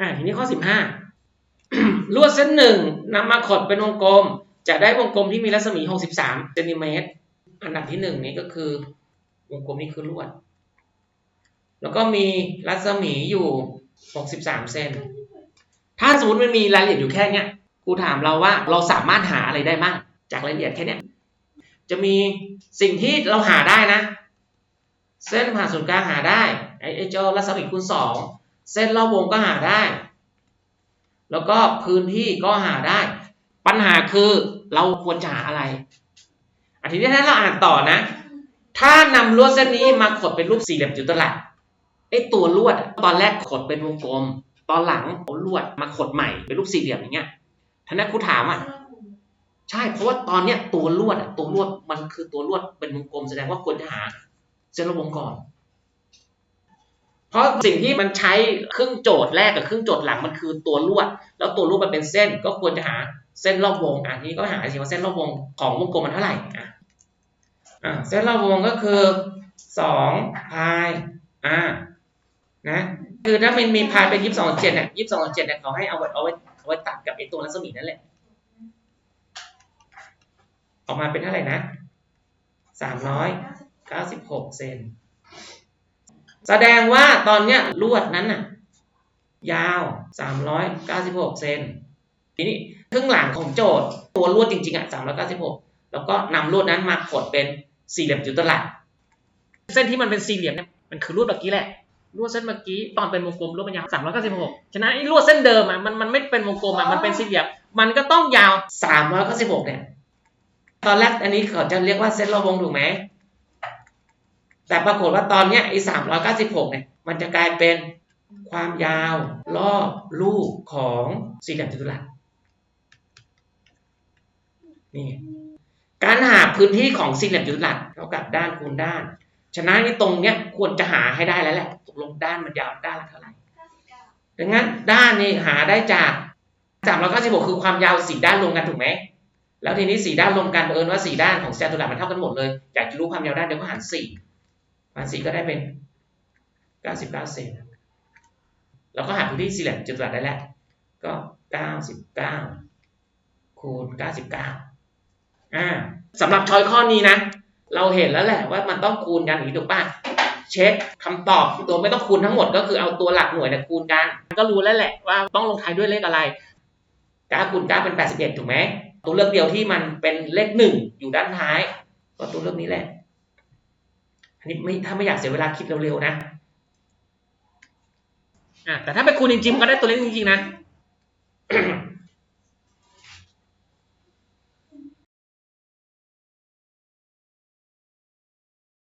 อ่าทีนี้ข้อสิบห้าลวดเส้นหนึ่งนำมาขดเป็นวงกลม จะได้วงกลมที่มีรัศมี 63เซนติเมตร อันดับที่หนึ่งนี้ก็คือ วงกลมนี้คือลวด แล้วก็มีรัศมีอยู่ 63เซน ถ้าสมมติมันมีรายละเอียดอยู่แค่เนี้ยครูถามเราว่าเราสามารถหาอะไรได้บ้าง จากรายละเอียดแค่เนี้ย จะมีสิ่งที่เราหาได้นะ เส้นผ่านศูนย์กลางหาได้ไอ้ไอ้เจ้ารัศมีคูณสอง เส้นรอบวงก็หาได้ แล้วก็พื้นที่ก็หาได้ ปัญหาคือเราควรจะหาอะไรอันทีนี้ถ้าเราอ่านต่อนะ ถ้านำลวดเส้นนี้มาขดเป็นรูปสี่เหลี่ยมจุดตลัดไอ้ตัวลวดตอนแรกขดเป็นวงกลม ตอนหลังเอาลวดมาขดใหม่เป็นรูปสี่เหลี่ยมอย่างเงี้ยท่านนักครูถามอะใช่เพราะว่าตอนเนี้ยตัวลวดอะตัวลวดมันคือตัวลวดเป็นวงกลมแสดงว่าควรจะหาเส้นรอบวงก่อน เพราะสิ่งที่มันใช้ครึ่งโจทย์แรกกับครึ่งโจทย์หลังมันคือตัวลวด แล้วตัวลวดมันเป็นเส้นก็ควรจะหาเส้นรอบวงอะทีนี้ก็หาสิว่าเส้นรอบวงของวงกลมมันเท่าไหร่อะอะเส้นรอบวงก็คือสองพายอ่านะคือถ้ามันมีพายเป็นยี่สิบสองเจ็ดเนี่ยยี่สิบสองเจ็ดเนี่ยเขาให้เอาไว้เอาไว้เอาไว้ตัดกับไอ้ตัวรัศมีนั่นแหละออกมาเป็นเท่าไหร่นะสามร้อยเก้าสิบหกเซน แสดงว่าตอนเนี้ยลวดนั้นน่ะยาว 396 เซนทีนี้ครึ่งหลังของโจทย์ตัวลวดจริงๆอะ396 แล้วก็นำลวดนั้นมาขดเป็นสี่เหลี่ยมจุดตลัดเส้นที่มันเป็นสี่เหลี่ยมเนี่ยมันคือลวดเมื่อกี้แหละลวดเส้นเมื่อกี้ตอนเป็นวงกลมลวดมันยาว396 ฉะนั้นไอ้ลวดเส้นเดิมอะมันมันไม่เป็นวงกลมอะมันเป็นสี่เหลี่ยม มันก็ต้องยาว 396 เนี่ย ตอนแรกอันนี้เขาจะเรียกว่าเส้นรอบวงถูกไหม แต่ปรากฏว่าตอนนี้ไอ้สามร้อยเก้าสิบหกเนี่ยมันจะกลายเป็นความยาวรอบลูกของสี่เหลี่ยมจัตุรัสนี่การหาพื้นที่ของสี่เหลี่ยมจัตุรัสเท่ากับด้านคูณด้าน ฉะนั้นไอ้ตรงเนี้ยควรจะหาให้ได้แล้วแหละตกลงด้านมันยาวด้านละเท่าไหร่ดังนั้นด้านนี้หาได้จากสามร้อยเก้าสิบหกคือความยาวสี่ด้านรวมกันถูกไหมแล้วทีนี้สี่ด้านรวมกันเอิญว่าสี่ด้านของจัตุรัสมันเท่ากันหมดเลยอยากจะรู้ความยาวด้านเดี๋ยวก็หารสี่ หารสี่ก็ได้เป็นเก้าสิบเก้าเซนแล้วก็หาพื้นที่สี่เหลี่ยมจัตุรัสได้แล้ว ก็เก้าสิบเก้าคูณเก้าสิบเก้าอ่าสำหรับช้อยข้อนี้นะ เราเห็นแล้วแหละว่ามันต้องคูณกันอย่างนี้ถูกป่ะเช็คคำตอบตัวไม่ต้องคูณทั้งหมดก็คือเอาตัวหลักหน่วยเนี่ยคูณกัน ก็รู้แล้วแหละว่าต้องลงท้ายด้วยเลขอะไรเก้าคูณเก้าเป็นแปดสิบเอ็ดถูกไหมตัวเลือกเดียวที่มันเป็นเลขหนึ่งอยู่ด้านท้าย ก็ตัวเลือกนี้แหละ อันนี้ไม่ถ้าไม่อยากเสียเวลาคิดเร็วๆนะอะแต่ถ้าไปคูณจริงๆมันก็ได้ตัวเลขจริงๆนะ